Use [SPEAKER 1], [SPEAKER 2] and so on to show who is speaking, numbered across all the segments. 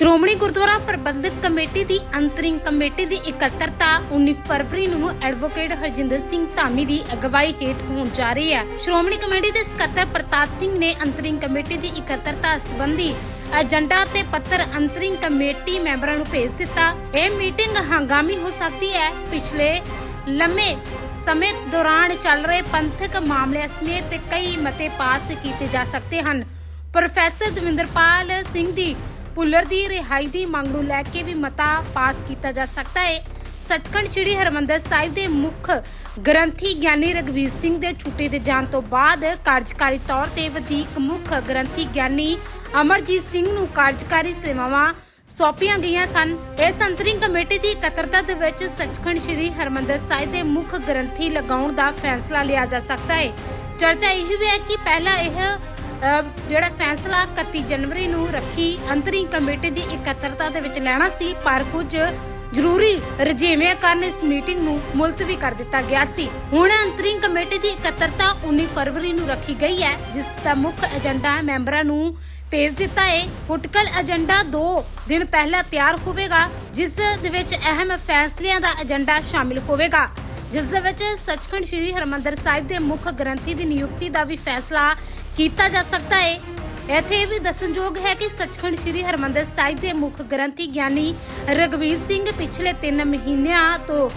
[SPEAKER 1] ਸ਼੍ਰੋਮਣੀ ਗੁਰਦੁਆਰਾ ਪ੍ਰਬੰਧਕ committee ਦੀ ਅੰਤਰਿੰਗ committee ਦੀ ਇਕੱਤਰਤਾ 19 ਫਰਵਰੀ ਨੂੰ ਐਡਵੋਕੇਟ ਹਰਜਿੰਦਰ ਸਿੰਘ ਧਾਮੀ ਦੀ ਅਗਵਾਈ ਹੇਠ ਹੋਣ ਜਾ ਰਹੀ ਹੈ। ਸ਼੍ਰੋਮਣੀ ਕਮੇਟੀ ਦੇ ਸਕੱਤਰ ਪ੍ਰਤਾਪ ਸਿੰਘ ਨੇ ਅੰਤਰਿੰਗ ਕਮੇਟੀ ਦੀ ਇਕੱਤਰਤਾ ਸੰਬੰਧੀ ਏਜੰਡਾ ਤੇ ਪੱਤਰ ਅੰਤਰਿੰਗ ਕਮੇਟੀ ਮੈਂਬਰਾਂ ਨੂੰ ਭੇਜ ਦਿੱਤਾ। ਇਹ ਮੀਟਿੰਗ ਹੰਗਾਮੀ ਹੋ ਸਕਦੀ ਹੈ। ਪਿਛਲੇ ਲੰਮੇ ਸਮੇਂ ਦੌਰਾਨ ਚੱਲ ਰਹੇ ਪੰਥਕ ਮਾਮਲਿਆਂ ਸਮੇਤ ਕਈ ਮਤੇ ਪਾਸ ਕੀਤੇ ਜਾ ਸਕਦੇ ਹਨ। ਪ੍ਰੋਫੈਸਰ ਦਵਿੰਦਰਪਾਲ ਸਿੰਘ ਦੀ ਪੁੱਲਰ ਦੀ ਰਿਹਾਈ ਦੀ ਮੰਗ ਨੂੰ ਲੈ ਕੇ ਵੀ ਮਤਾ ਪਾਸ ਕੀਤਾ ਜਾ ਸਕਦਾ ਹੈ। ਸੱਚਖੰਡ ਸ੍ਰੀ ਹਰਮੰਦਰ ਸਾਹਿਬ ਦੇ ਮੁੱਖ ਗ੍ਰੰਥੀ ਗਿਆਨੀ ਰਗਵੀਰ ਸਿੰਘ ਦੇ ਛੁੱਟੀ ਦੇ ਜਾਣ ਤੋਂ ਬਾਅਦ ਕਾਰਜਕਾਰੀ ਤੌਰ ਤੇ ਵਧੀਕ ਮੁੱਖ ਗ੍ਰੰਥੀ ਗਿਆਨੀ ਅਮਰਜੀਤ ਸਿੰਘ ਨੂੰ ਕਾਰਜਕਾਰੀ ਸੇਵਾਵਾਂ ਸੌਂਪੀਆਂ ਗਈਆਂ ਸਨ। ਇਸ ਅੰਤਰਿੰਗ ਕਮੇਟੀ ਦੀ ਇਕੱਤਰਤਾ ਦੇ ਵਿੱਚ ਸੱਚਖੰਡ ਸ੍ਰੀ ਹਰਮੰਦਰ ਸਾਹਿਬ ਦੇ ਮੁੱਖ ਗ੍ਰੰਥੀ ਲਗਾਉਣ ਦਾ ਫੈਸਲਾ ਲਿਆ ਜਾ ਸਕਦਾ ਹੈ। ਚਰਚਾ ਇਹ ਵੀ ਹੈ ਕਿ ਪਹਿਲਾਂ ਇਹ ਜਿਹੜਾ ਫੈਸਲਾ 31 ਜਨਵਰੀ ਨੂੰ ਰੱਖੀ ਅੰਤਰਿੰਗ ਕਮੇਟੀ ਦੀ ਇਕੱਤਰਤਾ ਦੇ ਵਿੱਚ ਲੈਣਾ ਸੀ, ਪਰ ਕੁਝ ਜ਼ਰੂਰੀ ਰਜੇਵਿਆਂ ਕਾਰਨ ਇਸ ਮੀਟਿੰਗ ਨੂੰ ਮੁਲਤਵੀ ਕਰ ਦਿੱਤਾ ਗਿਆ ਸੀ। ਹੁਣ ਅੰਤਰਿੰਗ ਕਮੇਟੀ ਦੀ ਇਕੱਤਰਤਾ 19 ਫਰਵਰੀ ਨੂੰ ਰੱਖੀ ਗਈ ਹੈ, ਜਿਸ ਦਾ ਮੁੱਖ ਏਜੰਡਾ ਮੈਂਬਰਾਂ ਨੂੰ ਭੇਜ ਦਿੱਤਾ ਹੈ ਫੁਟਕਲ ਏਜੰਡਾ 2 ਦਿਨ ਪਹਿਲਾਂ ਤਿਆਰ ਹੋਵੇਗਾ, ਜਿਸ ਦੇ ਵਿੱਚ ਅਹਿਮ ਫੈਸਲਿਆਂ ਦਾ ਏਜੰਡਾ ਸ਼ਾਮਿਲ ਹੋਵੇਗਾ। ਜਿਸ ਦੇ ਵਿੱਚ ਸੱਚਖੰਡ ਸ੍ਰੀ ਹਰਮੰਦਰ ਸਾਹਿਬ ਦੇ ਮੁੱਖ ਗ੍ਰੰਥੀ ਦੀ ਨਿਯੁਕਤੀ ਦਾ ਵੀ ਫੈਸਲਾ ਕੀਤਾ ਜਾ ਸਕਦਾ ਹੈ ਇੱਥੇ ਵੀ ਦੱਸਣਯੋਗ ਹੈ ਕਿ ਸੱਚਖੰਡ ਸ੍ਰੀ ਹਰਮੰਦਰ ਸਾਹਿਬ ਦੇ ਮੁੱਖ ਗ੍ਰੰਥੀ ਗਿਆਨੀ ਰਗਵੀਰ ਸਿੰਘ ਪਿਛਲੇ 3 ਮਹੀਨਿਆਂ ਤੋਂ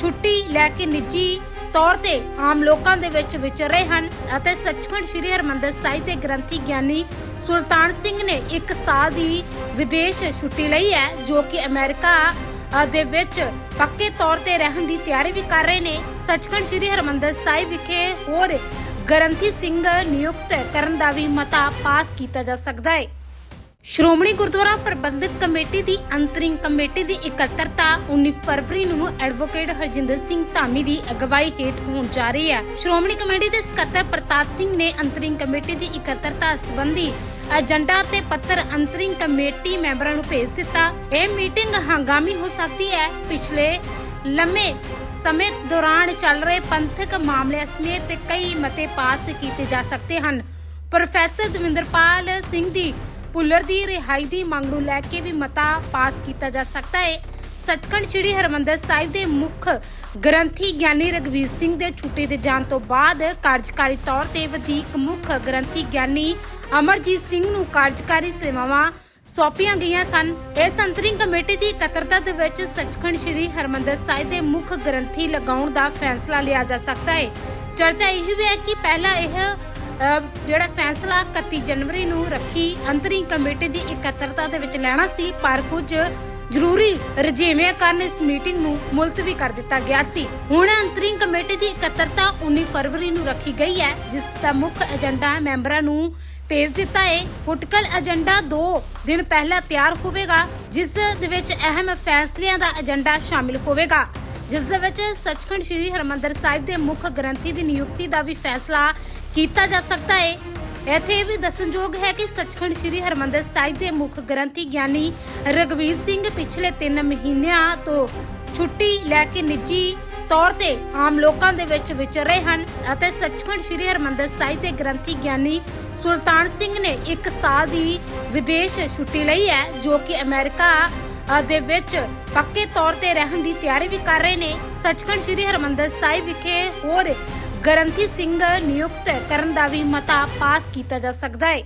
[SPEAKER 1] ਛੁੱਟੀ ਲੈ ਕੇ ਨਿੱਜੀ ਤੌਰ ਤੇ ਆਮ ਲੋਕਾਂ ਦੇ ਵਿੱਚ ਵਿਚਰ ਰਹੇ ਹਨ ਅਤੇ ਸੱਚਖੰਡ ਸ੍ਰੀ ਹਰਮੰਦਰ ਸਾਹਿਬ ਦੇ ਗ੍ਰੰਥੀ ਗਿਆਨੀ ਸੁਲਤਾਨ ਸਿੰਘ ਨੇ 1 ਸਾਲ ਦੀ ਵਿਦੇਸ਼ ਛੁੱਟੀ ਲਈ ਹੈ, ਜੋ ਕਿ ਅਮਰੀਕਾ ਦੇ ਵਿੱਚ ਪੱਕੇ ਤੌਰ ਤੇ ਰਹਿਣ ਦੀ ਤਿਆਰੀ ਵੀ ਕਰ ਰਹੇ ਨੇ। ਸੱਚਖੰਡ ਸ੍ਰੀ ਹਰਮੰਦਰ ਸਾਹਿਬ ਵਿਖੇ ਹੋਰ ਗ੍ਰੰਥੀ ਸਿੰਘ ਨਿਯੁਕਤ ਕਰਨ ਦਾ ਵੀ ਮਤਾ ਪਾਸ ਕੀਤਾ ਜਾ ਸਕਦਾ ਹੈ। ਸ਼੍ਰੋਮਣੀ ਗੁਰਦੁਆਰਾ ਪ੍ਰਬੰਧਕ ਕਮੇਟੀ ਦੀ ਅੰਤਰਿੰਗ ਕਮੇਟੀ ਦੀ ਇਕੱਤਰਤਾ 19 ਫਰਵਰੀ ਨੂੰ ਐਡਵੋਕੇਟ ਹਰਜਿੰਦਰ ਸਿੰਘ ਧਾਮੀ ਦੀ ਅਗਵਾਈ ਹੇਠ ਹੋਣ ਜਾ ਰਹੀ ਹੈ। ਸ਼੍ਰੋਮਣੀ ਕਮੇਟੀ ਦੇ ਸਕੱਤਰ ਪ੍ਰਤਾਪ ਸਿੰਘ ਨੇ ਅੰਤਰਿੰਗ ਕਮੇਟੀ ਦੀ ਇਕੱਤਰਤਾ ਸੰਬੰਧੀ ਏਜੰਡਾ ਤੇ ਪੱਤਰ ਅੰਤਰਿੰਗ ਕਮੇਟੀ ਮੈਂਬਰਾਂ ਨੂੰ ਭੇਜ ਦਿੱਤਾ। ਇਹ ਮੀਟਿੰਗ ਹੰਗਾਮੀ ਹੋ ਸਕਦੀ ਹੈ। ਪਿਛਲੇ ਲੰਮੇ ਸਮੇਂ ਦੌਰਾਨ ਚੱਲ ਰਹੇ ਪੰਥਕ ਮਾਮਲੇ ਸਮੇਤ ਕਈ ਮਤੇ ਪਾਸ ਕੀਤੇ ਜਾ ਸਕਦੇ ਹਨ। ਪ੍ਰੋਫੈਸਰ ਦਵਿੰਦਰਪਾਲ ਸਿੰਘ ਦੀ ਪੁੱਲਰ ਦੀ ਰਿਹਾਈ ਦੀ ਮੰਗ ਨੂੰ ਲੈ ਕੇ ਵੀ ਮਤਾ ਪਾਸ ਕੀਤਾ ਜਾ ਸਕਦਾ ਹੈ। ਸੱਚਖੰਡ ਸ੍ਰੀ ਹਰਮੰਦਰ ਸਾਹਿਬ ਦੇ ਮੁੱਖ ਗ੍ਰੰਥੀ ਗਿਆਨੀ ਰਗਵੀਰ ਸਿੰਘ ਦੇ ਛੁੱਟੀ ਦੇ ਜਾਣ ਤੋਂ ਬਾਅਦ ਕਾਰਜਕਾਰੀ ਤੌਰ ਤੇ ਵਧੀਕ ਮੁੱਖ ਗ੍ਰੰਥੀ ਗਿਆਨੀ ਅਮਰਜੀਤ ਸਿੰਘ ਨੂੰ ਕਾਰਜਕਾਰੀ ਸੇਵਾਵਾਂ ਸੌਂਪੀਆਂ ਗਈਆਂ ਸਨ। ਇਸ ਅੰਤਰਿੰਗ ਕਮੇਟੀ ਦੀ ਇਕੱਤਰਤਾ ਦੇ ਵਿੱਚ ਸੱਚਖੰਡ ਸ੍ਰੀ ਹਰਮੰਦਰ ਸਾਹਿਬ ਦੇ ਮੁੱਖ ਗ੍ਰੰਥੀ ਲਗਾਉਣ ਦਾ ਫੈਸਲਾ ਲਿਆ ਜਾ ਸਕਦਾ ਹੈ। ਚਰਚਾ ਇਹ ਵੀ ਹੈ ਕਿ ਪਹਿਲਾਂ ਇਹ ਜਿਹੜਾ ਫੈਸਲਾ 31 ਜਨਵਰੀ ਨੂੰ ਰੱਖੀ ਅੰਤਰਿੰਗ ਕਮੇਟੀ ਦੀ ਇਕੱਤਰਤਾ ਦੇ ਵਿੱਚ ਲੈਣਾ ਸੀ, ਪਰ ਕੁਝ ਜ਼ਰੂਰੀ ਰਜੇਵਿਆਂ ਕਾਰਨ ਇਸ ਮੀਟਿੰਗ ਨੂੰ ਮੁਲਤਵੀ ਕਰ ਦਿੱਤਾ ਗਿਆ ਸੀ। ਹੁਣ ਅੰਤਰਿੰਗ ਕਮੇਟੀ ਦੀ ਇਕੱਤਰਤਾ 19 ਫਰਵਰੀ ਨੂੰ ਰੱਖੀ ਗਈ ਹੈ, ਜਿਸ ਦਾ ਮੁੱਖ ਏਜੰਡਾ ਮੈਂਬਰਾਂ ਨੂੰ ਭੇਜ ਦਿੱਤਾ ਹੈ ਫੁਟਕਲ ਏਜੰਡਾ 2 ਦਿਨ ਪਹਿਲਾਂ ਤਿਆਰ ਹੋਵੇਗਾ, ਜਿਸ ਦੇ ਵਿੱਚ ਅਹਿਮ ਫੈਸਲਿਆਂ ਦਾ ਏਜੰਡਾ ਸ਼ਾਮਿਲ ਹੋਵੇਗਾ। ਜਿਸ ਦੇ ਵਿੱਚ ਸੱਚਖੰਡ ਸ੍ਰੀ ਹਰਮੰਦਰ ਸਾਹਿਬ ਦੇ ਮੁੱਖ ਗ੍ਰੰਥੀ ਦੀ ਨਿਯੁਕਤੀ ਦਾ ਵੀ ਫੈਸਲਾ ਕੀਤਾ ਜਾ ਸਕਦਾ ਹੈ ਇੱਥੇ ਇਹ ਵੀ ਦੱਸਣਯੋਗ ਹੈ ਕਿ ਸੱਚਖੰਡ ਸ੍ਰੀ ਹਰਮੰਦਰ ਸਾਹਿਬ ਦੇ ਮੁੱਖ ਗ੍ਰੰਥੀ ਗਿਆਨੀ ਰਗਵੀਰ ਸਿੰਘ ਪਿਛਲੇ 3 ਮਹੀਨਿਆਂ ਤੋਂ ਛੁੱਟੀ ਲੈ ਕੇ ਨਿੱਜੀ ਤੌਰ ਤੇ ਆਮ ਲੋਕਾਂ ਦੇ ਵਿੱਚ ਵਿਚਰ ਰਹੇ ਹਨ ਅਤੇ ਸੱਚਖੰਡ ਸ੍ਰੀ ਹਰਮੰਦਰ ਸਾਹਿਬ ਦੇ ਗ੍ਰੰਥੀ ਗਿਆਨੀ ਸੁਲਤਾਨ ਸਿੰਘ ਨੇ 1 ਸਾਲ ਦੀ ਵਿਦੇਸ਼ ਛੁੱਟੀ ਲਈ ਹੈ, ਜੋ ਕਿ ਅਮਰੀਕਾ ਦੇ ਵਿੱਚ ਪੱਕੇ ਤੌਰ ਤੇ ਰਹਿਣ ਦੀ ਤਿਆਰੀ ਵੀ ਕਰ ਰਹੇ ਨੇ। ਸੱਚਖੰਡ ਸ੍ਰੀ ਹਰਮੰਦਰ ਸਾਹਿਬ ਵਿਖੇ ਹੋਰ ਗ੍ਰੰਥੀ ਸਿੰਘ ਨਿਯੁਕਤ ਕਰਨ ਦਾ ਵੀ ਮਤਾ ਪਾਸ ਕੀਤਾ ਜਾ ਸਕਦਾ ਹੈ।